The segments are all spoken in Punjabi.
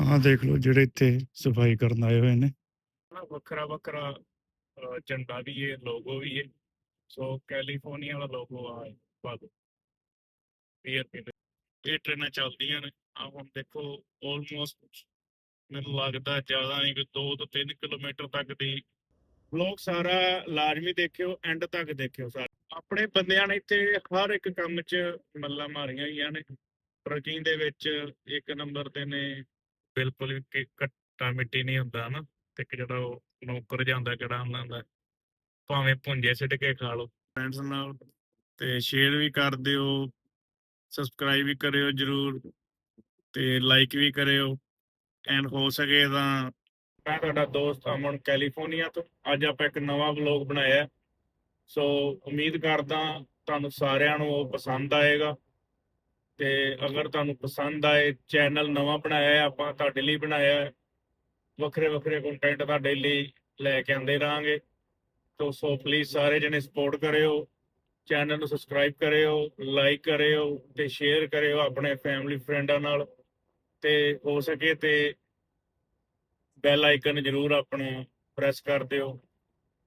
ਆਹ ਦੇਖ ਲਓ ਜਿਹੜੇ ਇੱਥੇ ਸਫ਼ਾਈ ਕਰਨ ਆਏ ਹੋਏ ਨੇ। ਵੱਖਰਾ ਵੱਖਰਾ ਝੰਡਾ ਵੀ ਹੈ ਲੋਗੋ ਵੀ ਹੈ ਸੋ ਕੈਲੀਫੋਰਨੀਆ ਦਾ ਲੋਗੋ ਆ ਬਾਦ ਪੀਅਰ ਇਹ ਟ੍ਰੇਨਾਂ ਚੱਲਦੀਆਂ ਨੇ। ਆ ਹੁਣ ਦੇਖੋ ਆਲਮੋਸਟ ਮੈਨੂੰ ਲੱਗਦਾ ਜ਼ਿਆਦਾ ਨਹੀਂ ਕਿ 2 ਤੋਂ 3 ਕਿਲੋਮੀਟਰ ਤੱਕ ਦੀ ਵਲੌਗ ਸਾਰਾ ਲਾਜ਼ਮੀ ਦੇਖਿਓ ਐਂਡ ਤੱਕ ਦੇਖਿਓ ਸਾਰਾ। ਆਪਣੇ ਬੰਦਿਆਂ ਨੇ ਇੱਥੇ ਹਰ ਇੱਕ ਕੰਮ 'ਚ ਮੱਲਾ ਮਾਰੀਆਂ ਹੋਈਆਂ ਨੇ। ਟਰਕਿੰਗ ਦੇ ਵਿੱਚ ਇੱਕ ਨੰਬਰ ਤੇ ਨੇ ਬਿਲਕੁਲ ਵੀ ਘੱਟਾ ਮਿੱਟੀ ਨਹੀਂ ਹੁੰਦਾ ਨਾ ਤੇ ਇੱਕ ਜਿਹੜਾ ਉਹ ਨੌਕਰ ਜਾਂਦਾ ਕਿਹੜਾ ਉਹਨਾਂ ਦਾ, ਭਾਵੇਂ ਭੁੰਜੇ ਸਿੱਟ ਕੇ ਖਾ ਲਓ। ਫਰੈਂਡਸ ਨਾਲ ਤੇ ਸ਼ੇਅਰ ਵੀ ਕਰ ਦਿਓ ਸਬਸਕ੍ਰਾਈਬ ਵੀ ਕਰਿਓ ਜਰੂਰ ਤੇ ਲਾਈਕ ਵੀ ਕਰਿਓ। ਐਂਡ ਹੋ ਸਕੇ ਤਾਂ ਮੈਂ ਤੁਹਾਡਾ ਦੋਸਤ ਅਮਨ ਕੈਲੀਫੋਰਨੀਆ ਤੋਂ। ਅੱਜ ਆਪਾਂ ਇੱਕ ਨਵਾਂ ਵਲੌਗ ਬਣਾਇਆ। ਸੋ ਉਮੀਦ ਕਰਦਾ ਤੁਹਾਨੂੰ ਸਾਰਿਆਂ ਨੂੰ ਉਹ ਪਸੰਦ ਆਏਗਾ। ਤੇ ਅਗਰ ਤੁਹਾਨੂੰ ਪਸੰਦ ਆਏ, ਚੈਨਲ ਨਵਾਂ ਬਣਾਇਆ ਹੈ, ਆਪਾਂ ਤੁਹਾਡੇ ਲਈ ਬਣਾਇਆ ਹੈ, ਵੱਖਰੇ ਵੱਖਰੇ ਕੰਟੈਂਟ ਤੁਹਾਡੇ ਲਈ ਲੈ ਕੇ ਆਉਂਦੇ ਰਹਾਂਗੇ। ਤੋ ਸੋ ਪਲੀਜ਼ ਸਾਰੇ ਜਣੇ ਸਪੋਰਟ ਕਰਿਓ, ਚੈਨਲ ਨੂੰ ਸਬਸਕ੍ਰਾਈਬ ਕਰਿਓ ਲਾਈਕ ਕਰਿਓ ਤੇ ਸ਼ੇਅਰ ਕਰਿਓ ਆਪਣੇ ਫੈਮਿਲੀ ਫਰੈਂਡਾਂ ਨਾਲ। ਤੇ ਹੋ ਸਕੇ ਤੇ ਬੈਲ ਆਈਕਨ ਜਰੂਰ ਆਪਣਾ ਪ੍ਰੈਸ ਕਰ ਦਿਓ,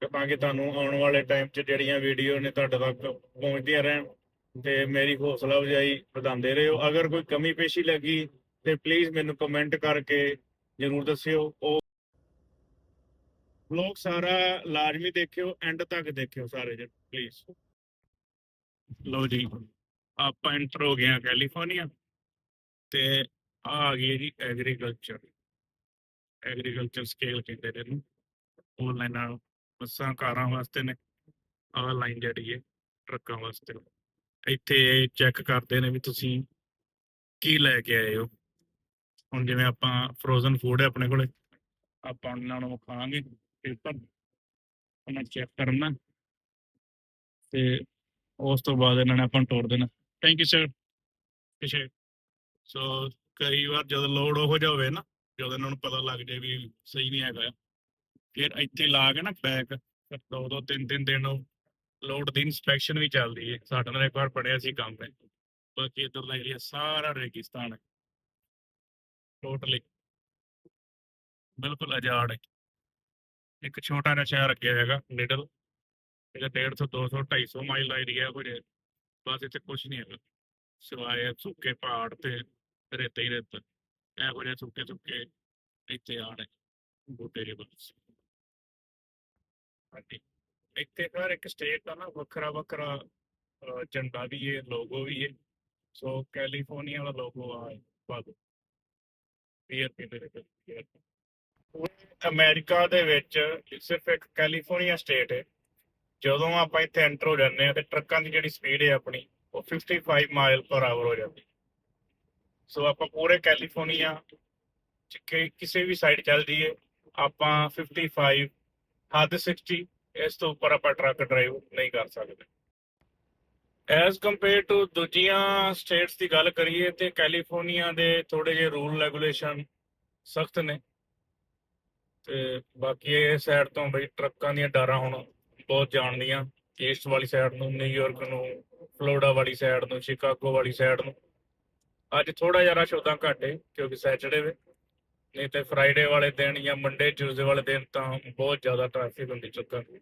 ਤਾਂ ਕਿ ਤੁਹਾਨੂੰ ਆਉਣ ਵਾਲੇ ਟਾਈਮ 'ਚ ਜਿਹੜੀਆਂ ਵੀਡੀਓ ਨੇ ਤੁਹਾਡੇ ਤੱਕ ਪਹੁੰਚਦੀਆਂ ਰਹਿਣ। ਤੇ ਮੇਰੀ ਹੌਸਲਾ ਅਫਜ਼ਾਈ ਵਧਾਉਂਦੇ ਰਹੋ। ਅਗਰ ਕੋਈ ਕਮੀ ਪੇਸ਼ੀ ਲੱਗੀ ਤੇ ਪਲੀਜ਼ ਮੈਨੂੰ ਕਮੈਂਟ ਕਰਕੇ ਜਰੂਰ ਦੱਸਿਓ। ਉਹ ਵਲੌਗ ਸਾਰਾ ਲਾਜ਼ਮੀ ਦੇਖਿਓ ਐਂਡ ਤੱਕ ਦੇਖਿਓ ਸਾਰੇ ਜਣ ਪਲੀਜ਼ ਲੋ ਜੀ, ਆਪਾਂ ਐਂਟਰ ਹੋ ਗਏ ਕੈਲੀਫੋਰਨੀਆ ਤੇ ਆ ਆ ਗਈ ਜੀ ਐਗਰੀਕਲਚਰ ਐਗਰੀਕਲਚਰ ਸਕੇਲ ਕਹਿੰਦੇ ਨੇ ਇਹਨੂੰ। ਉਹ ਲਾਈਨਾਂ ਬੱਸਾਂ, ਕਾਰਾਂ ਵਾਸਤੇ ਨੇ। ਆਹ ਲਾਈਨ ਜਿਹੜੀ ਹੈ, ਟਰੱਕਾਂ ਵਾਸਤੇ। ਇੱਥੇ ਚੈੱਕ ਕਰਦੇ ਨੇ ਵੀ ਤੁਸੀਂ ਕੀ ਲੈ ਕੇ ਆਏ ਹੋ। ਹੁਣ ਜਿਵੇਂ ਆਪਾਂ ਫਰੋਜ਼ਨ ਫੂਡ ਹੈ ਆਪਣੇ ਕੋਲੇ, ਆਪਾਂ ਉਹਨਾਂ ਨੂੰ ਖਾਵਾਂਗੇ ਪੇਪਰ ਉਹਨਾਂ ਚੈੱਕ ਕਰਨਾ ਤੇ ਉਸ ਤੋਂ ਬਾਅਦ ਇਹਨਾਂ ਨੇ ਆਪਾਂ ਨੂੰ ਤੋੜ ਦੇਣਾ। ਥੈਂਕ ਯੂ ਸਰ ਪਿਛੇ ਸੋ ਕਈ ਵਾਰ ਜਦੋਂ ਲੋਡ ਹੋ ਜਾਵੇ ਨਾ, ਜਦੋਂ ਇਹਨਾਂ ਨੂੰ ਪਤਾ ਲੱਗ ਜਾਏ ਵੀ ਸਹੀ ਨਹੀਂ ਹੈਗਾ। ਫਿਰ ਇੱਥੇ ਲਾ ਕੇ ਨਾ ਪੈਕ ਫਿਰ ਦੋ ਦੋ ਤਿੰਨ ਤਿੰਨ ਦਿਨ ਲੋਡ ਦੀ ਇਨਸਪੈਕਸ਼ਨ ਵੀ ਚੱਲਦੀ ਹੈ। ਸਾਡੇ ਨਾਲ ਇੱਕ ਵਾਰ ਪੜਿਆ ਸੀ ਕੰਮ ਹੈ ਬਾਕੀ ਇਧਰਲਾ ਏਰੀਆ ਸਾਰਾ ਰੇਗਿਸਤਾਨ ਹੈ। ਟੋਟਲੀ ਬਿਲਕੁਲ ਆਜ਼ਾਦ ਹੈ। ਇੱਕ ਛੋਟਾ ਜਿਹਾ ਸ਼ਹਿਰ ਅੱਗੇ ਹੈਗਾ ਲਿਟਲ ਇਹਦਾ 150 200 250 ਮਾਈਲ ਦਾ ਏਰੀਆ ਹੋ। ਜਾਏ ਬਸ ਇੱਥੇ ਕੁਝ ਨਹੀਂ ਹੈਗਾ। ਸਿਵਾਏ ਸੁੱਕੇ ਪਹਾੜ ਤੇ ਰੇਤੇ ਹੀ ਰੇਤ। ਇਹੋ ਜਿਹੇ ਸੁੱਕੇ ਸੁੱਕੇ ਇੱਥੇ ਆੜ ਹੈ। ਬੂਟੇ ਦੇ ਬਸ ਹਾਂਜੀ। ਇੱਥੇ ਹਰ ਇੱਕ ਸਟੇਟ ਦਾ ਨਾ ਵੱਖਰਾ ਵੱਖਰਾ ਝੰਡਾ ਵੀ ਹੈ ਲੋਗੋ ਵੀ ਹੈ। ਸੋ ਕੈਲੀਫੋਰਨੀਆ ਦਾ। ਲੋਗੋ ਆ ਬਾਦ ਪੀਅਰ ਪੀਅਰ ਅਮਰੀਕਾ ਦੇ ਵਿੱਚ ਸਿਰਫ ਇੱਕ ਕੈਲੀਫੋਰਨੀਆ ਸਟੇਟ ਹੈ। ਜਦੋਂ ਆਪਾਂ ਇੱਥੇ ਐਂਟਰ ਹੋ ਜਾਂਦੇ ਆ ਤੇ ਟਰੱਕਾਂ ਦੀ ਜਿਹੜੀ ਸਪੀਡ ਹੈ ਆਪਣੀ, ਉਹ 55 ਮਾਈਲ ਪਰ ਆਵਰ ਹੋ ਜਾਂਦੀ। ਸੋ ਆਪਾਂ ਪੂਰੇ ਕੈਲੀਫੋਰਨੀਆ ਚ ਕਿਸੇ ਵੀ ਸਾਈਡ ਚੱਲ ਜਾਈਏ ਆਪਾਂ 55 ਹੱਦ 60 ਇਸ ਤੋਂ ਉੱਪਰ ਆਪਾਂ ਟਰੱਕ ਡਰਾਈਵ ਨਹੀਂ ਕਰ ਸਕਦੇ। ਐਜ਼ ਕੰਪੇਅਰ ਟੂ ਦੂਜੀਆਂ ਸਟੇਟਸ ਦੀ ਗੱਲ ਕਰੀਏ ਤੇ ਕੈਲੀਫੋਰਨੀਆ ਦੇ ਥੋੜੇ ਜਿਹੇ ਰੂਲ ਰੈਗੂਲੇਸ਼ਨ ਸਖਤ ਨੇ। ਤੇ ਬਾਕੀ ਇਹ ਸਾਈਡ ਤੋਂ ਬਈ ਟਰੱਕਾਂ ਦੀਆਂ ਡਾਰਾਂ ਹੁਣ ਬਹੁਤ ਜਾਣਦੀਆਂ। ਈਸਟ ਵਾਲੀ ਸਾਈਡ ਨੂੰ ਨਿਊਯਾਰਕ ਨੂੰ ਫਲੋਰੀਡਾ ਵਾਲੀ ਸਾਈਡ ਨੂੰ ਸ਼ਿਕਾਗੋ ਵਾਲੀ ਸਾਈਡ ਨੂੰ। ਅੱਜ ਥੋੜਾ ਜਿਹਾ ਰਸ਼ ਉਦਾਂ ਘੱਟ ਹੈ ਕਿਉਂਕਿ ਸੈਚਰਡੇ ਵੇ। ਨਹੀਂ ਤੇ ਫਰਾਈਡੇ ਵਾਲੇ ਦਿਨ ਜਾਂ ਮੰਡੇ ਟਿਊਜ਼ਡੇ ਵਾਲੇ ਦਿਨ ਤਾਂ ਬਹੁਤ ਜ਼ਿਆਦਾ ਟ੍ਰੈਫਿਕ ਹੁੰਦੀ ਚੁੱਕਾ ਦੀ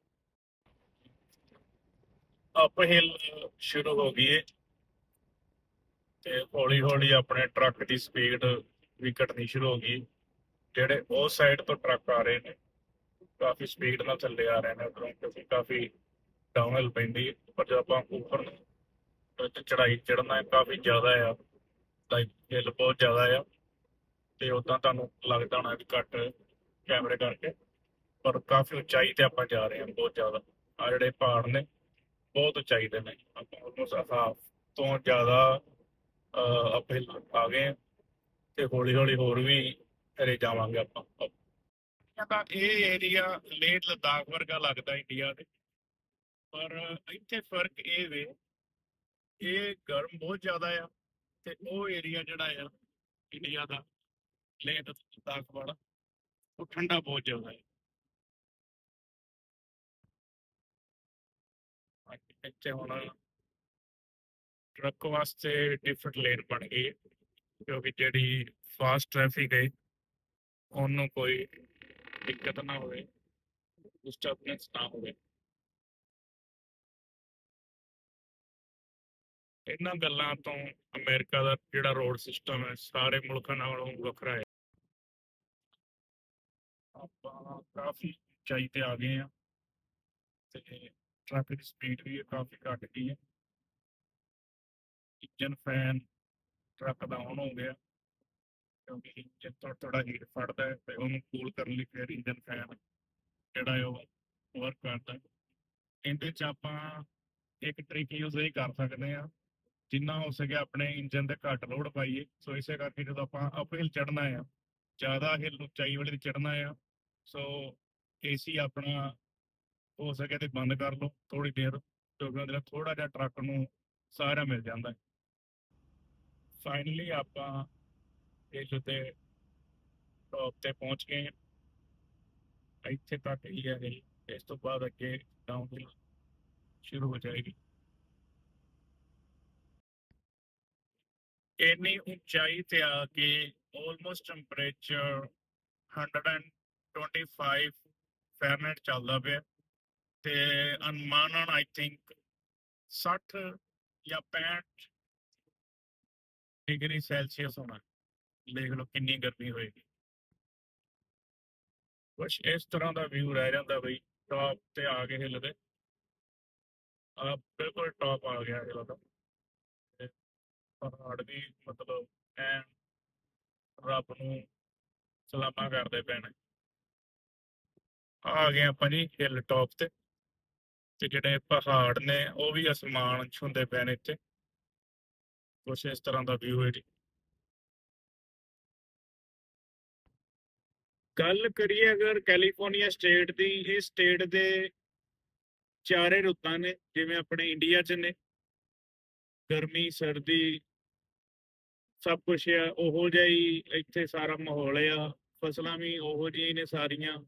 ਅਪ ਹਿਲ ਸ਼ੁਰੂ ਹੋ ਗਈ ਹੈ ਤੇ ਹੌਲੀ ਹੌਲੀ ਆਪਣੇ ਟਰੱਕ ਦੀ ਸਪੀਡ ਵੀ ਘਟਣੀ ਸ਼ੁਰੂ ਹੋ ਗਈ। ਜਿਹੜੇ ਉਸ ਸਾਈਡ ਤੋਂ ਟਰੱਕ ਆ ਰਹੇ ਨੇ, ਕਾਫੀ ਸਪੀਡ ਨਾਲ ਥੱਲੇ ਆ ਰਹੇ ਨੇ ਉਧਰੋਂ, ਕਿਉਂਕਿ ਕਾਫੀ ਡਾਊਨਹਿਲ ਪੈਂਦੀ ਹੈ ਪਰ ਜਦੋਂ ਆਪਾਂ ਉੱਪਰ ਨੂੰ ਤੇ ਚੜਾਈ ਚੜਨਾ ਕਾਫੀ ਜ਼ਿਆਦਾ ਆ। ਤਾਂ ਹਿੱਲ ਬਹੁਤ ਜ਼ਿਆਦਾ ਆ। ਤੇ ਉਦਾਂ ਤੁਹਾਨੂੰ ਲੱਗਦਾ ਹੋਣਾ ਵੀ ਘੱਟ ਕੈਮਰੇ ਕਰਕੇ, ਪਰ ਕਾਫੀ ਉਚਾਈ ਤੇ ਆਪਾਂ ਜਾ ਰਹੇ ਹਾਂ, ਬਹੁਤ ਜ਼ਿਆਦਾ। ਆ ਜਿਹੜੇ ਪਹਾੜ ਨੇ, ਬਹੁਤ ਉਚਾਈ ਦੇ ਨੇ। ਆਪਾਂ ਆਲਮੋਸਟ ਹਾਫ ਤੋਂ ਜ਼ਿਆਦਾ ਅਪਿਲ ਆ ਗਏ ਹਾਂ ਤੇ ਹੌਲੀ ਹੌਲੀ ਹੋਰ ਵੀ ਘਰੇ ਜਾਵਾਂਗੇ ਆਪਾਂ। ਤਾਂ ਇਹ ਏਰੀਆ ਲੇਟ ਲਦਾਖ ਵਰਗਾ ਲੱਗਦਾ ਇੰਡੀਆ ਦੇ। ਪਰ ਇੱਥੇ ਫ਼ਰਕ ਇਹ ਵੇ, ਇਹ ਗਰਮ ਬਹੁਤ ਜ਼ਿਆਦਾ ਆ ਤੇ ਉਹ ਏਰੀਆ ਜਿਹੜਾ ਆ ਇੰਡੀਆ ਦਾ ਲੇਟ ਲਦਾਖ ਵਾਲਾ ਉਹ ਠੰਡਾ ਬਹੁਤ ਜ਼ਿਆਦਾ ਹੈ ਹਾਂਜੀ, ਇੱਥੇ ਹੁਣ ਟਰੱਕ ਵਾਸਤੇ ਡਿਫਰੈਂਟ ਲੇਨ ਬਣ ਗਈ ਹੈ, ਕਿਉਂਕਿ ਜਿਹੜੀ ਫਾਸਟ ਟ੍ਰੈਫਿਕ ਹੈ ਉਹਨੂੰ ਕੋਈ ਦਿੱਕਤ ਨਾ ਹੋਵੇ ਡਿਸਟਰਬੈਂਸ ਨਾ ਹੋਵੇ ਇਹਨਾਂ ਗੱਲਾਂ ਤੋਂ ਅਮਰੀਕਾ ਦਾ ਜਿਹੜਾ ਰੋਡ ਸਿਸਟਮ ਹੈ ਸਾਰੇ ਮੁਲਕਾਂ ਨਾਲੋਂ ਵੱਖਰਾ ਹੈ ਕਾਫੀ ਉਚਾਈ ਤੇ ਆ ਗਏ ਆ। ਤੇ ਟ੍ਰੈਫਿਕ ਸਪੀਡ ਵੀ ਕਾਫੀ ਘੱਟ ਗਈ ਹੈ ਇੰਜਨ ਫੈਨ ਟਰੱਕ ਦਾ ਆਨ ਹੋ ਗਿਆ। ਕਿਉਂਕਿ ਇੰਜਨ ਥੋੜਾ ਥੋੜਾ ਹੀਟ ਫੜਦਾ ਹੈ ਤੇ ਉਹਨੂੰ ਕੂਲ ਕਰਨ ਲਈ ਫਿਰ ਇੰਜਨ ਫੈਨ ਜਿਹੜਾ ਹੈ ਉਹ ਵਰਕ ਕਰਦਾ ਇਹਦੇ ਚ ਆਪਾਂ ਇੱਕ ਟ੍ਰਿਕ ਯੂਜ਼ ਇਹ ਕਰ ਸਕਦੇ ਆ ਜਿੰਨਾ ਹੋ ਸਕੇ ਆਪਣੇ ਇੰਜਨ ਤੇ ਘੱਟ ਲੋਡ ਪਾਈਏ। ਸੋ ਇਸੇ ਕਰਕੇ ਜਦੋਂ ਆਪਾਂ ਅਪਹਿਲ ਚੜਨਾ ਆ, ਜ਼ਿਆਦਾ ਹਿੱਲ ਉਚਾਈ ਵਾਲੇ ਤੇ ਚੜਨਾ ਆ ਸੋ ਏਸੀ ਆਪਣਾ ਹੋ ਸਕੇ ਤੇ ਬੰਦ ਕਰ ਲਓ ਥੋੜੀ ਦੇਰ, ਕਿਉਂਕਿ ਉਹਦੇ ਨਾਲ ਥੋੜਾ ਜਿਹਾ ਟਰੱਕ ਨੂੰ ਸਾਰਾ ਮਿਲ ਜਾਂਦਾ ਹੈ ਫਾਈਨਲੀ ਆਪਾਂ ਇਸ ਤੇ ਟੌਪ ਤੇ ਪਹੁੰਚ ਗਏ ਇੱਥੇ ਤੱਕ ਹੀ ਹੈ ਇਹ। ਇਸ ਤੋਂ ਬਾਅਦ ਅੱਗੇ ਡਾਊਨਹਿਲ ਸ਼ੁਰੂ ਹੋ ਜਾਏਗੀ ਇੰਨੀ ਉਚਾਈ ਤੇ ਆ ਕੇ ਆਲਮੋਸਟ ਟੈਂਪਰੇਚਰ 125 ਫਾਰਨਹਾਈਟ ਚੱਲਦਾ ਪਿਆ ਤੇ ਅਨੁਮਾਨਨ ਆਈ ਥਿੰਕ 60 ਜਾਂ 65 ਡਿਗਰੀ ਸੈਲਸੀਅਸ ਹੋਣਾ। ਦੇਖ ਲਓ ਕਿੰਨੀ ਗਰਮੀ ਹੋਏਗੀ। ਕੁਛ ਇਸ ਤਰ੍ਹਾਂ ਦਾ ਵਿਊ ਰਹਿ ਜਾਂਦਾ ਬਈ ਟਾਪ ਤੇ ਆ ਕੇ ਹਿੱਲ ਦੇ ਆ ਬਿਲਕੁਲ ਟਾਪ ਆ ਗਿਆ ਹਿੱਲ ਦਾ ਪਹਾੜ ਵੀ ਮਤਲਬ ਐ ਰੱਬ ਨੂੰ ਸਲਾਮਾ ਕਰਦੇ ਪੈਣਾ। ਆ ਗਏ ਆਪਾਂ ਜੀ ਹਿੱਲ ਟਾਪ ਤੇ ਤੇ ਜਿਹੜੇ ਪਹਾੜ ਨੇ ਉਹ ਵੀ ਅਸਮਾਨ ਛੁੰਦੇ ਪਏ ਨੇ ਇੱਥੇ। ਕੁਛ ਇਸ ਤਰ੍ਹਾਂ ਦਾ ਵਿਊ ਹੈ ਜੀ। ਗੱਲ ਕਰੀਏ ਅਗਰ ਕੈਲੀਫੋਰਨੀਆ ਸਟੇਟ ਦੀ ਇਹ ਸਟੇਟ ਦੇ ਚਾਰੇ ਰੁੱਤਾਂ ਨੇ, ਜਿਵੇਂ ਆਪਣੇ ਇੰਡੀਆ 'ਚ ਨੇ, ਗਰਮੀ, ਸਰਦੀ, ਸਭ ਕੁਝ ਆ, ਉਹੋ ਜਿਹਾ ਹੀ ਇੱਥੇ ਸਾਰਾ ਮਾਹੌਲ ਆ, ਫਸਲਾਂ ਵੀ ਉਹੋ ਜਿਹੀਆਂ ਨੇ ਸਾਰੀਆਂ।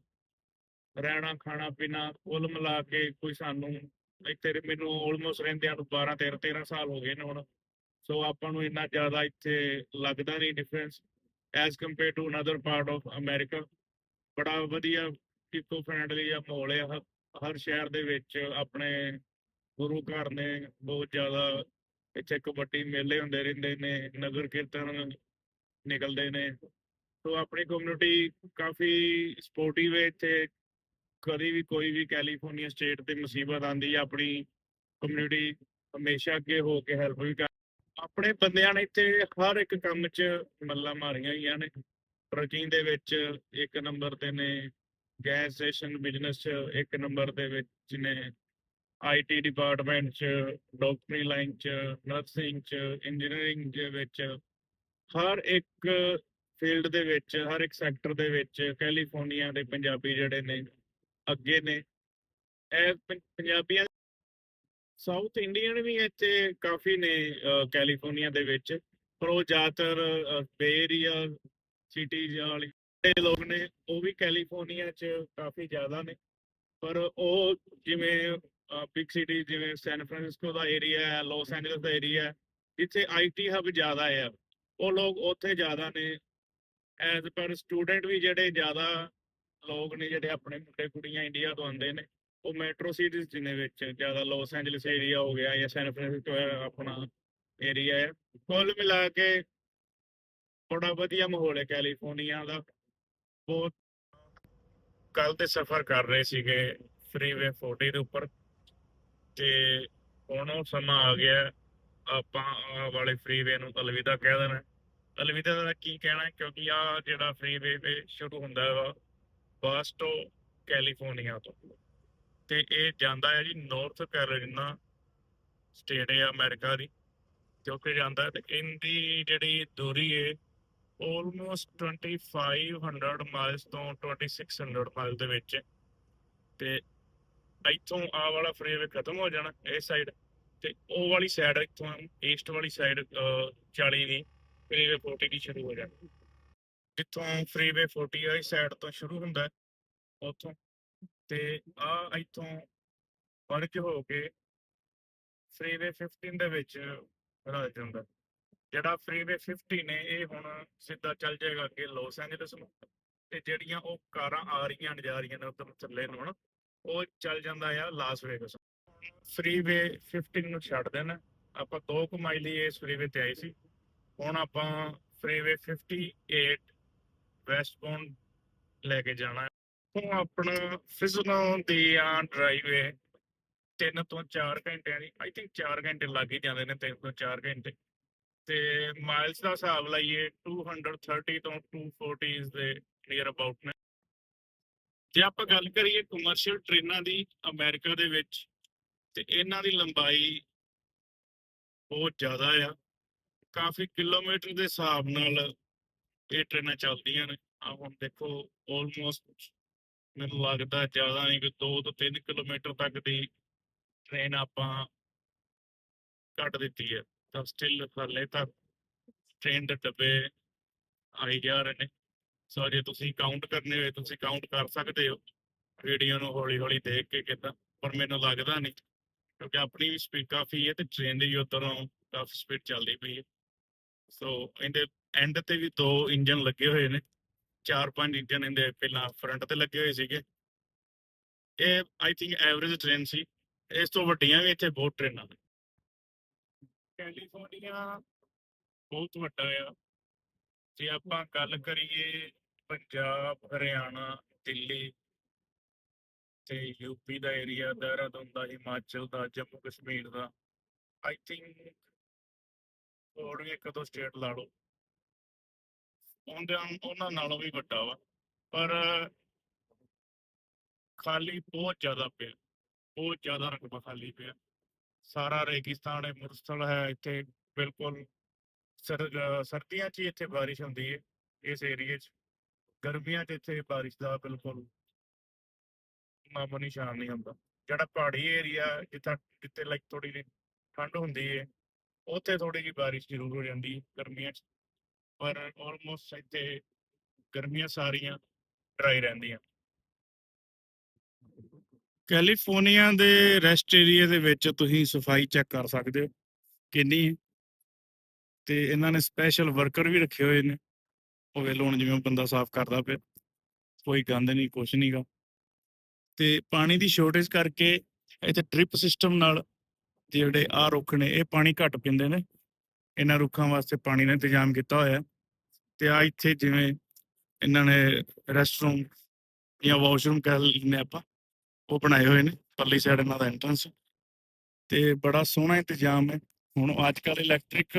ਰਹਿਣਾ, ਖਾਣਾ, ਪੀਣਾ, ਕੁੱਲ ਮਿਲਾ ਕੇ ਕੋਈ ਸਾਨੂੰ ਇੱਥੇ ਮੈਨੂੰ ਆਲਮੋਸਟ ਰਹਿੰਦਿਆਂ ਨੂੰ 12 13 13 ਸਾਲ ਹੋ ਗਏ ਨੇ ਹੁਣ। ਸੋ ਆਪਾਂ ਨੂੰ ਇੰਨਾ ਜ਼ਿਆਦਾ ਇੱਥੇ ਲੱਗਦਾ ਨਹੀਂ difference as compare to another part of America ਬੜਾ ਵਧੀਆ ਇਕੋ ਫ੍ਰੈਂਡਲੀ ਆ ਮਾਹੌਲ ਹੈ ਹ- ਹਰ ਸ਼ਹਿਰ ਦੇ ਵਿੱਚ ਆਪਣੇ ਗੁਰੂ ਘਰ ਨੇ ਬਹੁਤ ਜ਼ਿਆਦਾ ਇੱਥੇ ਕਬੱਡੀ ਮੇਲੇ ਹੁੰਦੇ ਰਹਿੰਦੇ ਨੇ, ਨਗਰ ਕੀਰਤਨ ਨਿਕਲਦੇ ਨੇ। ਸੋ ਆਪਣੀ ਕਮਿਊਨਿਟੀ ਕਾਫੀ ਸਪੋਰਟਿਵ ਹੈ ਇੱਥੇ। ਕਦੀ ਵੀ ਕੋਈ ਵੀ ਕੈਲੀਫੋਰਨੀਆ ਸਟੇਟ ਤੇ ਮੁਸੀਬਤ ਆਂਦੀ ਹੈ ਆਪਣੀ ਕਮਿਊਨਿਟੀ ਹਮੇਸ਼ਾ ਅੱਗੇ ਹੋ ਕੇ ਹੈਲਪ ਵੀ ਕਰ ਆਪਣੇ ਬੰਦਿਆਂ ਨੇ ਇੱਥੇ ਹਰ ਇੱਕ ਕੰਮ 'ਚ ਮੱਲਾ ਮਾਰੀਆਂ ਹੋਈਆਂ ਨੇ। ਟਰਕਿੰਗ ਦੇ ਵਿੱਚ ਇੱਕ ਨੰਬਰ ਤੇ ਨੇ ਗੈਸ ਸਟੇਸ਼ਨ ਬਿਜ਼ਨਸ 'ਚ ਇੱਕ ਨੰਬਰ ਦੇ ਵਿੱਚ ਨੇ ਆਈਟੀ ਡਿਪਾਰਟਮੈਂਟ 'ਚ ਡਾਕਟਰੀ ਲਾਈਨ 'ਚ ਨਰਸਿੰਗ 'ਚ ਇੰਜੀਨੀਅਰਿੰਗ ਦੇ ਵਿੱਚ ਹਰ ਇੱਕ ਫੀਲਡ ਦੇ ਵਿੱਚ, ਹਰ ਇੱਕ ਸੈਕਟਰ ਦੇ ਵਿੱਚ ਕੈਲੀਫੋਰਨੀਆ ਦੇ ਪੰਜਾਬੀ ਜਿਹੜੇ ਨੇ ਅੱਗੇ ਨੇ। ਇਹ ਪੰਜਾਬੀਆਂ ਸਾਊਥ ਇੰਡੀਅਨ ਵੀ ਇੱਥੇ ਕਾਫੀ ਨੇ ਕੈਲੀਫੋਰਨੀਆ ਦੇ ਵਿੱਚ। ਪਰ ਉਹ ਜ਼ਿਆਦਾਤਰ ਬੇ ਏਰੀਆ, ਸਿਟੀਜ਼ ਵਾਲੇ ਲੋਕ ਨੇ, ਉਹ ਵੀ ਕੈਲੀਫੋਰਨੀਆ 'ਚ ਕਾਫੀ ਜ਼ਿਆਦਾ ਨੇ। ਪਰ ਉਹ ਜਿਵੇਂ ਬਿਗ ਸਿਟੀ ਜਿਵੇਂ ਸੈਨ ਫਰਾਂਸਿਸਕੋ ਦਾ ਏਰੀਆ ਹੈ, ਲਾਸ ਐਂਜਲਸ ਦਾ ਏਰੀਆ ਹੈ ਜਿੱਥੇ ਆਈਟੀ ਹਬ ਜ਼ਿਆਦਾ ਹੈ। ਉਹ ਲੋਕ ਉੱਥੇ ਜ਼ਿਆਦਾ ਨੇ। ਐਜ਼ ਪਰ ਸਟੂਡੈਂਟ ਵੀ ਜਿਹੜੇ ਜ਼ਿਆਦਾ ਲੋਕ ਨੇ ਜਿਹੜੇ ਆਪਣੇ ਮੁੰਡੇ ਕੁੜੀਆਂ ਇੰਡੀਆ ਤੋਂ ਆਉਂਦੇ ਨੇ, ਉਹ ਮੈਟਰੋ ਸਿਟੀਜ਼ ਜਿਹਨੇ ਵਿੱਚ ਜ਼ਿਆਦਾ ਲਾਸ ਐਂਜਲਸ ਏਰੀਆ ਹੋ ਗਿਆ ਜਾਂ ਸੈਨ ਫਰਾਂਸਿਸਕੋ ਆਪਣਾ ਏਰੀਆ ਹੈ, ਕੁੱਲ ਮਿਲਾ ਕੇ ਬੜਾ ਵਧੀਆ ਮਾਹੌਲ ਹੈ ਕੈਲੀਫੋਰਨੀਆ ਦਾ। ਬਹੁਤ ਕੱਲ ਤੇ ਸਫ਼ਰ ਕਰ ਰਹੇ ਸੀਗੇ ਫਰੀਵੇ 40 ਦੇ ਉੱਪਰ ਤੇ ਹੁਣ ਉਹ ਸਮਾਂ ਆ ਗਿਆ, ਆਪਾਂ ਆਹ ਵਾਲੇ ਫ੍ਰੀਵੇ ਨੂੰ ਅਲਵਿਦਾ ਕਹਿ ਦੇਣਾ। ਅਲਵਿਦਾ ਦਾ ਕੀ ਕਹਿਣਾ ਕਿਉਂਕਿ ਆ ਜਿਹੜਾ ਫ੍ਰੀਵੇ ਸ਼ੁਰੂ ਹੁੰਦਾ ਵਾ ਬਾਸਟੋ ਕੈਲੀਫੋਰਨੀਆ ਤੋਂ। ਤੇ ਇਹ ਜਾਂਦਾ ਹੈ ਜੀ ਨਾਰਥ ਕੈਰੋਲਿਨਾ ਸਟੇਟ ਹੈ ਅਮਰੀਕਾ ਦੀ। ਤੇ ਜਾਂਦਾ ਹੈ ਤੇ ਇਹਦੀ ਜਿਹੜੀ ਦੂਰੀ ਹੈ ਆਲਮੋਸਟ 2500 ਮਾਈਲਸ ਤੋਂ 2600 ਮਾਈਲ ਦੇ ਵਿੱਚ ਹੈ। ਤੇ ਇੱਥੋਂ ਆ ਵਾਲਾ ਫਰੀਵੇ ਖਤਮ ਹੋ ਜਾਣਾ ਇਸ ਸਾਈਡ ਤੇ ਉਹ ਵਾਲੀ ਸਾਈਡ ਇੱਥੋਂ ਈਸਟ ਵਾਲੀ ਸਾਈਡ 40 ਦੀ ਫਰੀਵੇ 40 ਦੀ ਸ਼ੁਰੂ ਹੋ ਜਾਣੀ। ਜਿੱਥੋਂ ਫਰੀਵੇ 40 ਵਾਲੀ ਸਾਈਡ ਤੋਂ ਸ਼ੁਰੂ ਹੁੰਦਾ ਉੱਥੋਂ। ਤੇ ਆ ਇੱਥੋਂ ਵਰਜ ਹੋ ਕੇ ਫਰੀਵੇ 15 ਦੇ ਵਿੱਚ ਰਲ ਜਾਂਦਾ ਜਿਹੜਾ ਫਰੀਵੇ 50 ਨੇ ਇਹ ਹੁਣ ਸਿੱਧਾ ਚੱਲ ਜਾਏਗਾ ਅੱਗੇ ਲਾਸ ਐਂਜਲਸ ਨੂੰ। ਤੇ ਜਿਹੜੀਆਂ ਉਹ ਕਾਰਾਂ ਆ ਰਹੀਆਂ ਨੇ ਜਾ ਰਹੀਆਂ ਨੇ ਉਧਰ ਥੱਲੇ ਨੂੰ ਹਨਾ ਉਹ ਚੱਲ ਜਾਂਦਾ ਆ ਲਾਸ ਵੇਗਸ ਫ੍ਰੀਵੇ 15 ਨੂੰ ਛੱਡ ਦੇਣਾ। ਆਪਾਂ 2 ਕੁ ਮਾਈਲ ਹੀ ਇਸ ਫ੍ਰੀਵੇ ਤੇ ਆਏ ਸੀ। ਹੁਣ ਆਪਾਂ ਫ੍ਰੀਵੇ 58 ਵੈਸਟਬਾਉਂਡ ਲੈ ਕੇ ਜਾਣਾ ਹੈ। ਆਪਣਾ ਫਿਜ਼ਨੋ ਦੀ ਆ ਡਰਾਈਵੇ ਤਿੰਨ ਤੋਂ 4 ਘੰਟਿਆਂ ਦੀ ਆਈ ਥਿੰਕ 4 ਘੰਟੇ ਲੱਗ ਹੀ ਜਾਂਦੇ ਨੇ ਤਿੰਨ ਤੋਂ 4 ਘੰਟੇ। ਤੇ ਮਾਈਲਸ ਦਾ ਹਿਸਾਬ ਲਾਈਏ 230 ਤੋਂ 240 ਦੇ ਨੀਅਰ ਅਬਾਊਟ ਨੇ। ਜੇ ਆਪਾਂ ਗੱਲ ਕਰੀਏ ਕਮਰਸ਼ੀਅਲ ਟ੍ਰੇਨਾਂ ਦੀ ਅਮਰੀਕਾ ਦੇ ਵਿੱਚ, ਤੇ ਇਹਨਾਂ ਦੀ ਲੰਬਾਈ ਬਹੁਤ ਜ਼ਿਆਦਾ ਆ। ਕਾਫੀ ਕਿਲੋਮੀਟਰ ਦੇ ਹਿਸਾਬ ਨਾਲ ਇਹ ਟ੍ਰੇਨਾਂ ਚੱਲਦੀਆਂ ਨੇ। ਆ ਹੁਣ ਦੇਖੋ ਆਲਮੋਸਟ ਮੈਨੂੰ ਲੱਗਦਾ ਜ਼ਿਆਦਾ ਨਹੀਂ ਕਿ 2 ਤੋਂ 3 ਕਿਲੋਮੀਟਰ ਤੱਕ ਦੀ ਟ੍ਰੇਨ ਆਪਾਂ ਕੱਟ ਦਿੱਤੀ ਹੈ। ਤਾਂ ਸਟਿਲ ਹਾਲੇ ਤੱਕ ਟ੍ਰੇਨ ਦੇ ਡੱਬੇ ਆਈ ਜਾ ਰਹੇ ਨੇ। ਸੋ ਜੇ ਤੁਸੀਂ ਕਾਊਂਟ ਕਰਨੇ ਹੋਏ, ਤੁਸੀਂ ਕਾਊਂਟ ਕਰ ਸਕਦੇ ਹੋ। ਵੀਡੀਓ ਨੂੰ ਹੌਲੀ ਹੌਲੀ ਦੇਖ ਕੇ ਕਿਦਾਂ, ਪਰ ਮੈਨੂੰ ਲੱਗਦਾ ਨਹੀਂ, ਕਿਉਂਕਿ ਆਪਣੀ ਵੀ ਸਪੀਡ ਕਾਫੀ ਹੈ ਤੇ ਟ੍ਰੇਨ ਦੀ ਵੀ ਉੱਧਰੋਂ ਕਾਫੀ ਸਪੀਡ ਚੱਲਦੀ ਪਈ ਹੈ। ਸੋ ਇਹਦੇ ਐਂਡ ਤੇ ਵੀ ਦੋ ਇੰਜਨ ਲੱਗੇ ਹੋਏ ਨੇ। ਚਾਰ ਪੰਜ ਇੰਜਨ ਇਹਦੇ ਪਹਿਲਾਂ ਫਰੰਟ ਤੇ ਲੱਗੇ ਹੋਏ ਸੀਗੇ। ਇਹ ਆਈ ਥਿੰਕ ਐਵਰੇਜ ਟ੍ਰੇਨ ਸੀ। ਇਸ ਤੋਂ ਵੱਡੀਆਂ ਵੀ ਇੱਥੇ ਬਹੁਤ ਟ੍ਰੇਨਾਂ ਨੇ। ਕੈਲੀਫੋਰਨੀਆ ਬਹੁਤ ਵੱਡਾ ਆ। ਜੇ ਆਪਾਂ ਗੱਲ ਕਰੀਏ ਪੰਜਾਬ, ਹਰਿਆਣਾ, ਦਿੱਲੀ ਤੇ ਯੂਪੀ ਦਾ ਏਰੀਆ ਦੇਹਰਾਦੂਨ ਦਾ, ਹਿਮਾਚਲ ਦਾ, ਜੰਮੂ ਕਸ਼ਮੀਰ ਦਾ ਆਈ ਥਿੰਕ ਹੋਰ ਵੀ ਇੱਕ ਦੋ ਸਟੇਟ ਲਾ ਲਓ। ਉਹਦੇ ਉਹਨਾਂ ਨਾਲੋਂ ਵੀ ਵੱਡਾ ਵਾ। ਪਰ ਖਾਲੀ ਬਹੁਤ ਜ਼ਿਆਦਾ ਪਿਆ। ਬਹੁਤ ਜ਼ਿਆਦਾ ਰਕਬਾ ਖਾਲੀ ਪਿਆ। ਸਾਰਾ ਰੇਗਿਸਤਾਨ ਹੈ, ਮੁਰਸਲ ਹੈ, ਇੱਥੇ ਬਿਲਕੁਲ ਸਰ, ਸਰਦੀਆਂ 'ਚ ਹੀ ਇੱਥੇ ਬਾਰਿਸ਼ ਹੁੰਦੀ ਹੈ, ਇਸ ਏਰੀਏ 'ਚ। ਗਰਮੀਆਂ 'ਚ ਇੱਥੇ ਬਾਰਿਸ਼ ਦਾ ਬਿਲਕੁਲ ਨਾਮੋ ਨਿਸ਼ਾਨ ਨਹੀਂ ਹੁੰਦਾ। ਜਿਹੜਾ ਪਹਾੜੀ ਏਰੀਆ, ਜਿੱਥੇ ਜਿੱਥੇ ਲਾਈਕ ਥੋੜੀ ਜਿਹੀ ਠੰਡ ਹੁੰਦੀ ਹੈ ਉੱਥੇ ਥੋੜੀ ਜਿਹੀ ਬਾਰਿਸ਼ ਜ਼ਰੂਰ ਹੋ ਜਾਂਦੀ ਹੈ ਗਰਮੀਆਂ 'ਚ, ਪਰ ਆਲਮੋਸਟ ਇੱਥੇ ਗਰਮੀਆਂ ਸਾਰੀਆਂ ਡਰਾਈ ਰਹਿੰਦੀਆਂ। ਕੈਲੀਫੋਰਨੀਆ ਦੇ ਰੈਸਟ ਏਰੀਆ ਦੇ ਵਿੱਚ ਤੁਸੀਂ ਸਫ਼ਾਈ ਚੈੱਕ ਕਰ ਸਕਦੇ ਹੋ, ਕਿੰਨੀ ਹੈ। ਤੇ ਇਹਨਾਂ ਨੇ ਸਪੈਸ਼ਲ ਵਰਕਰ ਵੀ ਰੱਖੇ ਹੋਏ ਨੇ, ਉਹ ਵੇਲੇ ਹੁਣ ਜਿਵੇਂ ਬੰਦਾ ਸਾਫ਼ ਕਰਦਾ ਪਿਆ, ਕੋਈ ਗੰਦ ਨਹੀਂ, ਕੁਛ ਨਹੀਂਗਾ ਤੇ ਪਾਣੀ ਦੀ ਸ਼ੋਰਟੇਜ ਕਰਕੇ ਇੱਥੇ ਡ੍ਰਿਪ ਸਿਸਟਮ ਨਾਲ ਜਿਹੜੇ ਆ ਰੁੱਖ ਨੇ, ਇਹ ਪਾਣੀ ਘੱਟ ਪੀਂਦੇ ਨੇ। ਇਹਨਾਂ ਰੁੱਖਾਂ ਵਾਸਤੇ ਪਾਣੀ ਦਾ ਇੰਤਜ਼ਾਮ ਕੀਤਾ ਹੋਇਆ। ਹੈ। ਤੇ ਆ ਇੱਥੇ ਜਿਵੇਂ ਇਹਨਾਂ ਨੇ ਰੈਸਟਰੂਮ ਜਾਂ ਵਾਸ਼ਰੂਮ ਕਹਿ ਲੈਂਦੇ ਆਪਾਂ, ਉਹ ਬਣਾਏ ਹੋਏ ਨੇ, ਪਰਲੀ ਸਾਈਡ ਇਹਨਾਂ ਦਾ ਐਂਟਰੈਂਸ ਤੇ ਬੜਾ ਸੋਹਣਾ ਇੰਤਜ਼ਾਮ ਹੈ। ਹੁਣ ਅੱਜ ਕੱਲ੍ਹ ਇਲੈਕਟ੍ਰਿਕ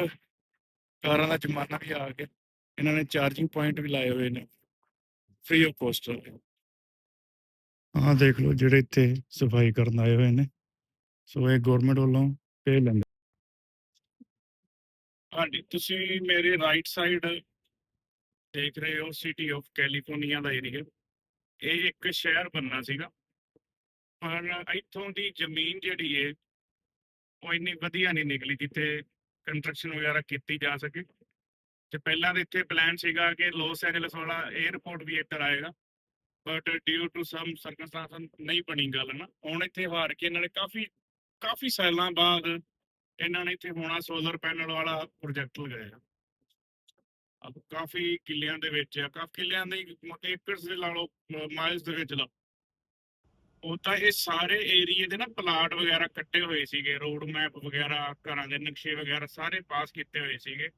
ਕਾਰਾਂ ਦਾ ਜ਼ਮਾਨਾ ਵੀ ਆ ਗਿਆ। ਇਹਨਾਂ ਨੇ ਚਾਰਜਿੰਗ ਪੁਆਇੰਟ ਵੀ ਲਾਏ ਹੋਏ ਨੇ ਫ੍ਰੀ ਆਫ ਕੋਸਟ ਆਹ ਦੇਖ ਲਓ ਜਿਹੜੇ ਇੱਥੇ ਸਫ਼ਾਈ ਕਰਨ ਆਏ ਹੋਏ ਨੇ। ਸੋ ਇਹ ਗਵਰਨਮੈਂਟ ਵੱਲੋਂ ਪੇ ਲੈਂਦੇ ਹਾਂਜੀ, ਤੁਸੀਂ ਮੇਰੇ ਰਾਈਟ ਸਾਈਡ ਦੇਖ ਰਹੇ ਹੋ ਸਿਟੀ ਆਫ ਕੈਲੀਫੋਰਨੀਆ ਦਾ ਏਰੀਆ ਇਹ ਇੱਕ ਸ਼ਹਿਰ ਬਣਨਾ ਸੀਗਾ। ਪਰ ਇੱਥੋਂ ਦੀ ਜ਼ਮੀਨ ਜਿਹੜੀ ਏ, ਉਹ ਇੰਨੀ ਵਧੀਆ ਨਹੀਂ ਨਿਕਲੀ ਜਿੱਥੇ ਕੰਸਟਰਕਸ਼ਨ ਵਗੈਰਾ ਕੀਤੀ ਜਾ ਸਕੇ। ਤੇ ਪਹਿਲਾਂ ਤਾਂ ਇੱਥੇ ਪਲਾਨ ਸੀਗਾ ਕਿ ਲਾਸ ਐਂਜਲਸ ਵਾਲਾ 에ਅਰਪੋਰਟ ਵੀ ਇੱਧਰ ਆਏਗਾ। But due to some circumstance ਨਹੀਂ ਬਣੀ ਗੱਲ ਨਾ। ਹੁਣ ਇੱਥੇ ਹਾਰ ਕੇ ਇਹਨਾਂ ਨੇ ਕਾਫੀ ਕਾਫੀ ਸਾਲਾਂ ਬਾਅਦ ਇਹਨਾਂ ਨੇ ਇੱਥੇ ਹੋਣਾ ਸੋਲਰ ਪੈਨਲ ਵਾਲਾ ਪ੍ਰੋਜੈਕਟ ਲਗਾਇਆ। ਅਬ ਕਾਫੀ ਕਿੱਲਿਆਂ ਦੇ ਵਿੱਚ ਆ, ਕਾਫੀ ਕਿੱਲਿਆਂ ਦੇ ਏਕੜਸ ਦੇ ਲਾ ਲਓ ਮਾਈਲਸ ਦੇ ਵਿੱਚ ਲਾ ਉਹ ਤਾਂ ਇਹ ਸਾਰੇ ਏਰੀਏ ਦੇ ਨਾ ਪਲਾਟ ਵਗੈਰਾ ਕੱਟੇ ਹੋਏ ਸੀਗੇ ਰੋਡ ਮੈਪ ਵਗੈਰਾ, ਘਰਾਂ ਦੇ ਨਕਸ਼ੇ ਵਗੈਰਾ ਸਾਰੇ ਪਾਸ ਕੀਤੇ ਹੋਏ ਸੀਗੇ।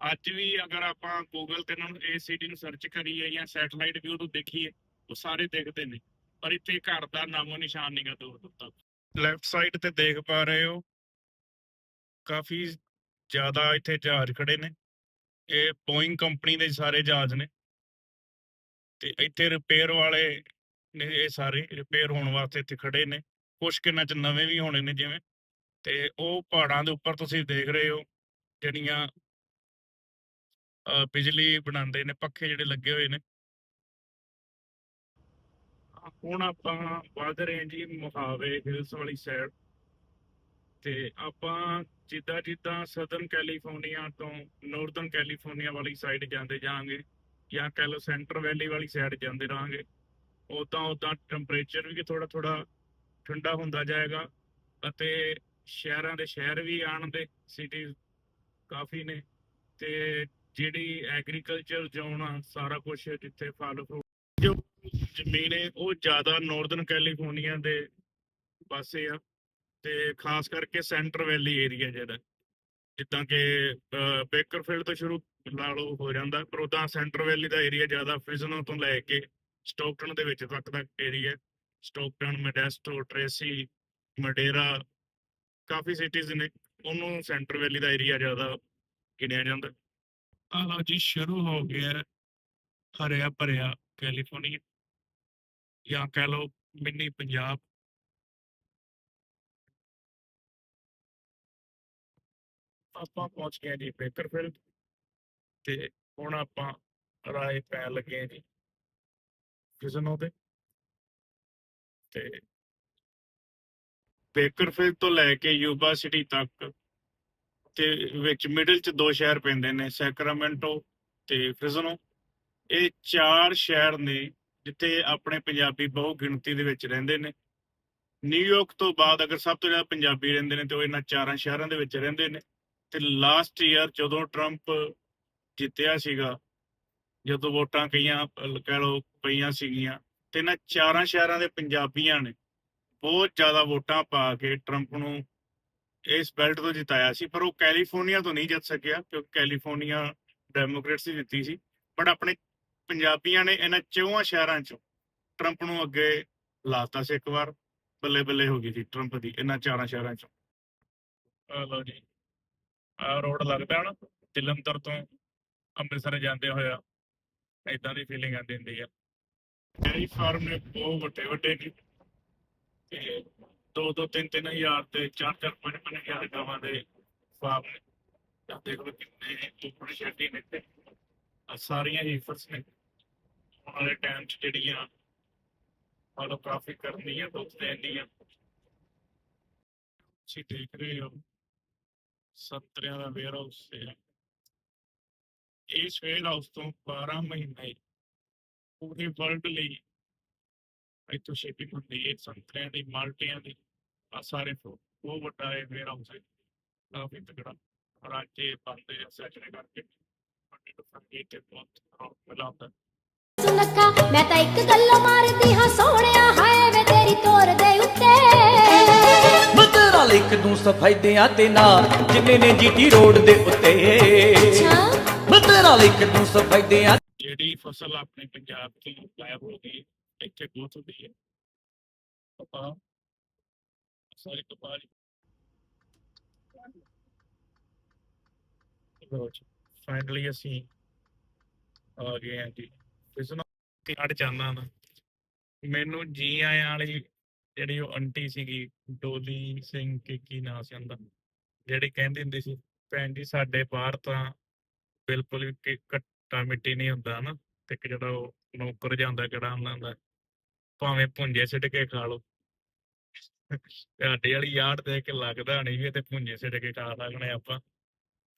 ਅੱਜ ਵੀ ਅਗਰ ਆਪਾਂ ਗੂਗਲ ਤੇ ਇਹਨਾਂ ਨੂੰ, ਇਹ ਸਿਟੀ ਨੂੰ ਸਰਚ ਕਰੀਏ ਜਾਂ ਸੈਟਲਾਈਟ ਵਿਊ ਤੋਂ ਦੇਖੀਏ, ਉਹ ਸਾਰੇ ਦਿਖਦੇ ਨੇ। ਪਰ ਇੱਥੇ ਘਰ ਦਾ ਨਾਮੋ ਨਿਸ਼ਾਨ ਨਹੀਂਗਾ ਦੂਰ ਦੂਰ ਤੱਕ। ਲੈਫਟ ਸਾਈਡ ਤੇ ਦੇਖ ਪਾ ਰਹੇ ਹੋ। ਕਾਫੀ ਜ਼ਿਆਦਾ ਇੱਥੇ ਜਹਾਜ਼ ਖੜੇ ਨੇ। ਇਹ ਬੋਇੰਗ ਕੰਪਨੀ ਦੇ ਸਾਰੇ ਜਹਾਜ਼ ਨੇ। ਤੇ ਇੱਥੇ ਰਿਪੇਅਰ ਵਾਲੇ ਨੇ ਇਹ ਸਾਰੇ ਰਿਪੇਅਰ ਹੋਣ ਵਾਸਤੇ ਇੱਥੇ ਖੜੇ ਨੇ। ਕੁਝ ਕਿੰਨਾ ਚ ਨਵੇਂ ਵੀ ਹੋਣੇ ਨੇ ਜਿਵੇਂ। ਤੇ ਉਹ ਪਹਾੜਾਂ ਦੇ ਉੱਪਰ ਤੁਸੀਂ ਦੇਖ ਰਹੇ ਹੋ, ਜਿਹੜੀਆਂ ਬਿਜਲੀ ਬਣਾਉਂਦੇ ਨੇ, ਪੱਖੇ ਜਿਹੜੇ ਲੱਗੇ ਹੋਏ ਨੇ। ਹੁਣ ਆਪਾਂ ਵੱਧ ਰਹੇ ਹਾਂ ਜੀ ਮੁਹਾਵੇ ਹਿਲਸ ਵਾਲੀ ਸਾਈਡ ਤੇ ਆਪਾਂ ਜਿੱਦਾਂ ਜਿੱਦਾਂ ਸਦਰਨ ਕੈਲੀਫੋਰਨੀਆ ਤੋਂ ਨਾਰਥਰਨ ਕੈਲੀਫੋਰਨੀਆ ਵਾਲੀ ਸਾਈਡ ਜਾਂਦੇ ਜਾਾਂਗੇ ਜਾਂ ਕਹਿ ਲਓ ਸੈਂਟਰ ਵੈਲੀ ਵਾਲੀ ਸਾਈਡ ਜਾਂਦੇ ਰਹਾਂਗੇ ਉਦਾਂ ਉਦਾਂ ਟੈਂਪਰੇਚਰ ਵੀ ਥੋੜਾ ਥੋੜਾ ਠੰਡਾ ਹੁੰਦਾ ਜਾਏਗਾ ਅਤੇ ਸ਼ਹਿਰਾਂ ਦੇ ਸ਼ਹਿਰ ਵੀ ਆਣ ਦੇ ਸਿਟੀਜ਼ ਕਾਫੀ ਨੇ ਤੇ ਜਿਹੜੀ ਐਗਰੀਕਲਚਰ ਜ਼ੋਨ ਆ, ਸਾਰਾ ਕੁਝ ਜਿੱਥੇ ਫਲ ਫਰੂਟ ਜ਼ਮੀਨ ਹੈ ਉਹ ਜ਼ਿਆਦਾ ਨਾਰਥਰਨ ਕੈਲੀਫੋਰਨੀਆ ਦੇ ਪਾਸੇ ਆ ਤੇ ਖਾਸ ਕਰਕੇ ਸੈਂਟਰ ਵੈਲੀ ਏਰੀਆ ਜਿਹੜਾ, ਜਿੱਦਾਂ ਕਿ ਬੇਕਰਫੀਲਡ ਤੋਂ ਸ਼ੁਰੂ ਲਾ ਲਓ ਹੋ ਜਾਂਦਾ, ਪਰ ਉਦਾਂ ਸੈਂਟਰ ਵੈਲੀ ਦਾ ਏਰੀਆ ਜ਼ਿਆਦਾ ਫਿਜ਼ਨੋ ਤੋਂ ਲੈ ਕੇ ਸਟੋਕਟਨ ਦੇ ਵਿੱਚ ਤੱਕ ਦਾ area Stockton Modesto Tracy Madera ਕਾਫੀ ਸਿਟੀਜ਼ ਨੇ, ਉਹਨੂੰ ਸੈਂਟਰ ਵੈਲੀ ਦਾ ਏਰੀਆ ਜ਼ਿਆਦਾ ਗਿਣਿਆ ਜਾਂਦਾ। ਆਹ ਲਓ ਜੀ, ਸ਼ੁਰੂ ਹੋ ਗਿਆ ਹਰਿਆ ਭਰਿਆ ਕੈਲੀਫੋਰਨੀਆ ਜਾਂ ਕਹਿ ਲਓ ਮਿੰਨੀ ਪੰਜਾਬ। ਆਪਾਂ ਪਹੁੰਚ ਗਏ ਜੀ ਬੇਕਰਫੀਲਡ ਤੇ ਹੁਣ ਆਪਾਂ ਰਾਏ ਪੈ ਲੱਗੇ ਜੀ ਫਿਜ਼ਨੋ ਤੇ ਤੇ ਬੇਕਰਫੀਲਡ ਤੋਂ ਲੈ ਕੇ ਯੂਬਾ ਸਿਟੀ ਤੱਕ ਤੇ ਵਿੱਚ ਮਿਡਲ ਚ ਦੋ ਸ਼ਹਿਰ ਪੈਂਦੇ ਨੇ, ਸੈਕਰਾਮੈਂਟੋ ਤੇ ਫ੍ਰਿਜ਼ਨੋ ਇਹ ਚਾਰ ਸ਼ਹਿਰ ਨੇ ਜਿੱਥੇ ਆਪਣੇ ਪੰਜਾਬੀ ਬਹੁ ਗਿਣਤੀ ਦੇ ਵਿੱਚ ਰਹਿੰਦੇ ਨੇ। ਨਿਊਯਾਰਕ ਤੋਂ ਬਾਅਦ ਅਗਰ ਸਭ ਤੋਂ ਜ਼ਿਆਦਾ ਪੰਜਾਬੀ ਰਹਿੰਦੇ ਨੇ ਤੇ ਉਹ ਇਹਨਾਂ ਚਾਰਾਂ ਸ਼ਹਿਰਾਂ ਦੇ ਵਿੱਚ ਰਹਿੰਦੇ ਨੇ। ਤੇ ਲਾਸਟ ਈਅਰ ਜਦੋਂ ਟਰੰਪ ਜਿੱਤਿਆ ਸੀਗਾ, ਜਦੋਂ ਵੋਟਾਂ ਕਈਆਂ, ਕਹਿ ਲਓ ਪਈਆਂ ਸੀਗੀਆਂ, ਤੇ ਇਹਨਾਂ ਚਾਰਾਂ ਸ਼ਹਿਰਾਂ ਦੇ ਪੰਜਾਬੀਆਂ ਨੇ ਬਹੁਤ ਜ਼ਿਆਦਾ ਵੋਟਾਂ ਪਾ ਕੇ ਟਰੰਪ ਨੂੰ ਇਸ ਬੈਲਟ ਤੋਂ ਜਿਤਾਇਆ ਸੀ। ਪਰ ਉਹ ਕੈਲੀਫੋਰਨੀਆ ਤੋਂ ਨਹੀਂ ਜਿੱਤ ਸਕਿਆ, ਕਿਉਂਕਿ ਕੈਲੀਫੋਰਨੀਆ ਡੈਮੋਕ੍ਰੇਟਸ ਹੀ ਜਿੱਤੀ ਸੀ। ਬਟ ਆਪਣੇ ਪੰਜਾਬੀਆਂ ਨੇ ਇਹਨਾਂ ਚੌਹਾਂ ਸ਼ਹਿਰਾਂ 'ਚ ਟਰੰਪ ਨੂੰ ਅੱਗੇ ਲਾਤਾ ਸੀ ਇੱਕ ਵਾਰ ਬੱਲੇ ਬੱਲੇ ਹੋ ਗਈ ਸੀ ਟਰੰਪ ਦੀ, ਇਹਨਾਂ ਚਾਰਾਂ ਸ਼ਹਿਰਾਂ 'ਚ। ਲਓ ਜੀ ਆ ਰੋਡ ਲੱਗਦਾ ਨਾ ਜਲੰਧਰ ਤੋਂ ਅੰਮ੍ਰਿਤਸਰ ਜਾਂਦੇ ਹੋਇਆ ਇਦਾਂ ਦੀ ਫੀਲਿੰਗ ਆਉਂਦੀ ਹੁੰਦੀ ਆ। ਡੇਰੀ ਫਾਰਮ ਨੇ ਬਹੁਤ ਵੱਡੇ ਵੱਡੇ ਨੇ, ਤੇ ਦੋ ਦੋ ਤਿੰਨ ਤਿੰਨ ਹਜ਼ਾਰ ਤੇ ਚਾਰ ਚਾਰ ਪੰਜ ਪੰਜ ਹਜ਼ਾਰ ਗਾਵਾਂ ਦੇ ਫਾਰਮ ਨੇ। ਤਾਂ ਕਿੰਨੇ ਉੱਪਰ ਸ਼ੈਡੀ ਨੇ ਤੇ ਆਹ ਸਾਰੀਆਂ ਹੀਫਰਸ ਨੇ। ਆਉਣ ਵਾਲੇ ਟਾਈਮ 'ਚ ਜਿਹੜੀਆਂ ਫਾਲੋ ਕਾਫੀ ਕਰਨੀਆਂ ਦੁੱਧ ਦੇਣੀਆਂ ਤੁਸੀਂ ਦੇਖ ਰਹੇ ਹੋ, ਸੰਤਰਿਆਂ ਦਾ ਵੇਅਰ ਹਾਊਸ ਹੈ। ਇਸ ਵੇਅਰ ਹਾਊਸ ਤੋਂ 12 ਮਹੀਨੇ ਪੂਰੇ ਵਰਲਡ ਲਈ ਇੱਥੋਂ ਸ਼ਿਪਿੰਗ ਹੁੰਦੀ ਹੈ, ਸੰਤਰਿਆਂ ਦੀ, ਮਾਲਟਿਆਂ ਦੀ ਆ ਸਾਰੇ ਫਰੂਟ ਬਹੁਤ ਵੱਡਾ ਇਹ ਵੇਅਰ ਹਾਊਸ ਹੈ। ਕਾਫੀ ਤਗੜਾ ਰਾਜੇ ਬੰਦੇ ਸੈਚਰੇ ਕਰਕੇ। ਵੱਡੇ ਤੋਂ ਸੰਗੀਤ ਤੇ ਬਹੁਤ ਮਿਲਾਉਂਦਾ ਸੁਨੱਖਾ ਮੈਂ ਤਾਂ ਇੱਕ ਗੱਲ ਮਾਰਦੀ ਹਾਂ ਸੋਹਣਿਆ ਹਾਏ ਵੇ ਤੇਰੀ ਤੋਰ ਦੇ ਉੱਤੇ। ਮਤਰਾ ਲਿਖ ਦੂੰ ਸਫੈਦਿਆਂ ਤੇ ਨਾ ਜਿੰਨੇ ਨੇ ਜੀਟੀ ਰੋਡ ਦੇ ਉੱਤੇ। ਅੱਛਾ। ਮਤਰਾ ਲਿਖ ਦੂੰ ਸਫੈਦਿਆਂ ਜਿਹੜੀ ਫਸਲ ਆਪਣੇ ਪੰਜਾਬ ਤੋਂ ਗਾਇਬ ਹੋ ਗਈ ਇੱਥੇ ਬਹੁਤ ਹੁੰਦੀ ਹੈ। ਕਪਾਹ ਸਾਰੀ ਕਪਾਹ ਫਾਈਨਲੀ ਅਸੀਂ ਆ ਗਏ ਹਾਂ ਜੀ। ਇਸ ਨੂੰ ਕੱਢ ਨਾ ਮੈਨੂੰ ਜੀ ਆਇਆਂ ਵਾਲੀ ਜਿਹੜੀ ਉਹ ਆਂਟੀ ਸੀਗੀ, ਡੋਲੀ ਸਿੰਘ ਕੀ ਕੀ ਨਾਂ ਸੀ ਉਹਦਾ, ਜਿਹੜੀ ਕਹਿੰਦੀ ਹੁੰਦੀ ਸੀ, ਭੈਣ ਜੀ, ਸਾਡੇ ਬਾਹਰ ਤਾਂ ਬਿਲਕੁਲ ਵੀ ਘੱਟਾ ਮਿੱਟੀ ਨਹੀਂ ਹੁੰਦਾ ਨਾ, ਤੇ ਇੱਕ ਜਿਹੜਾ ਉਹ ਨੌਕਰ ਜਾਂਦਾ ਕਿਹੜਾ ਉਹਨਾਂ ਦਾ, ਭਾਵੇਂ ਪੁੰਜੇ ਸਿੱਟ ਕੇ ਖਾ ਲਓ। ਤੁਹਾਡੇ ਵਾਲੀ ਯਾਰ ਦੇਖ ਕੇ ਲੱਗਦਾ ਨਹੀਂ ਵੀ ਇਹ ਤੇ ਪੁੰਜੇ ਸਿੱਟ ਕੇ ਖਾ ਲੱਗਣੇ ਆਪਾਂ।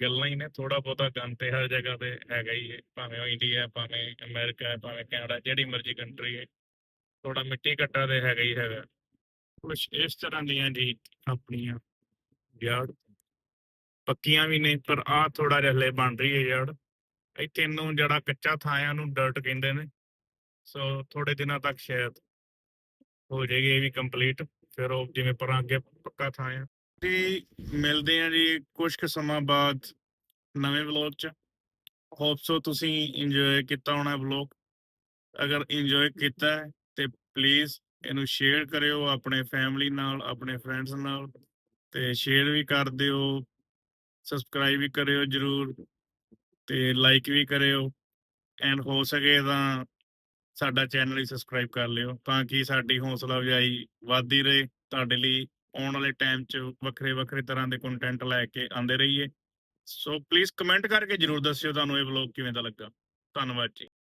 ਗੱਲਾਂ ਹੀ ਨੇ ਥੋੜਾ ਬਹੁਤਾ ਗੰਦ ਤੇ ਹਰ ਜਗ੍ਹਾ ਤੇ ਹੈਗਾ ਹੀ ਹੈ ਭਾਵੇਂ ਉਹ ਇੰਡੀਆ ਭਾਵੇਂ ਅਮਰੀਕਾ ਹੈ ਭਾਵੇਂ ਕੈਨੇਡਾ ਜਿਹੜੀ ਮਰਜ਼ੀ ਕੰਟਰੀ ਹੈ। ਥੋੜਾ ਮਿੱਟੀ ਘੱਟਾ ਤੇ ਹੈਗਾ ਹੀ ਹੈਗਾ। ਕੁਛ ਇਸ ਤਰ੍ਹਾਂ ਦੀਆਂ ਜੀ ਆਪਣੀਆਂ ਯਾਰ ਪੱਕੀਆਂ ਵੀ ਨਹੀਂ ਪਰ ਆ ਥੋੜਾ ਜਿਹਾ ਹਲੇ ਬਣ ਰਹੀ ਹੈ ਯਾਰ। ਇੱਥੇ ਨੂੰ ਜਿਹੜਾ ਕੱਚਾ ਥਾਂ ਨੂੰ ਡਰਟ ਕਹਿੰਦੇ ਨੇ। ਸੋ ਥੋੜੇ ਦਿਨਾਂ ਤੱਕ ਸ਼ਾਇਦ ਹੋ ਜਾਏਗੀ ਇਹ ਵੀ ਕੰਪਲੀਟ ਫਿਰ ਉਹ ਜਿਵੇਂ ਪਰਾਂ ਅੱਗੇ ਪੱਕਾ ਥਾਂ ਆ। ਜੀ ਮਿਲਦੇ ਆ ਜੀ ਕੁਝ ਕੁ ਸਮਾਂ ਬਾਅਦ ਨਵੇਂ ਵਲੌਗ ਚ। ਹੋਪ ਸੋ ਤੁਸੀਂ ਇੰਜੋਏ ਕੀਤਾ ਹੋਣਾ ਵਲੌਗ ਅਗਰ ਇੰਜੋਏ ਕੀਤਾ ਤੇ ਪਲੀਜ਼ ਇਹਨੂੰ ਸ਼ੇਅਰ ਕਰਿਓ ਆਪਣੇ ਫੈਮਿਲੀ ਨਾਲ, ਆਪਣੇ ਫਰੈਂਡਸ ਨਾਲ, ਤੇ ਸ਼ੇਅਰ ਵੀ ਕਰ ਦਿਓ। ਸਬਸਕ੍ਰਾਈਬ ਵੀ ਕਰਿਓ ਜਰੂਰ, ਤੇ ਲਾਈਕ ਵੀ ਕਰਿਓ। ਐਂਡ ਹੋ ਸਕੇ ਤਾਂ ਸਾਡਾ ਚੈਨਲ ਹੀ ਸਬਸਕ੍ਰਾਈਬ ਕਰ ਲਿਓ, ਤਾਂ ਕਿ ਸਾਡੀ ਹੌਸਲਾ ਅਫਜ਼ਾਈ ਵੱਧਦੀ ਰਹੇ, ਤੁਹਾਡੇ ਲਈ ਆਉਣ ਵਾਲੇ ਟਾਈਮ 'ਚ ਵੱਖਰੇ ਵੱਖਰੇ ਤਰ੍ਹਾਂ ਦੇ ਕੰਟੈਂਟ ਲੈ ਕੇ ਆਉਂਦੇ ਰਹੀਏ। ਸੋ ਪਲੀਜ਼ ਕਮੈਂਟ ਕਰਕੇ ਜਰੂਰ ਦੱਸਿਓ ਤੁਹਾਨੂੰ ਇਹ ਵਲੌਗ ਕਿਵੇਂ ਦਾ ਲੱਗਾ। ਧੰਨਵਾਦ ਜੀ।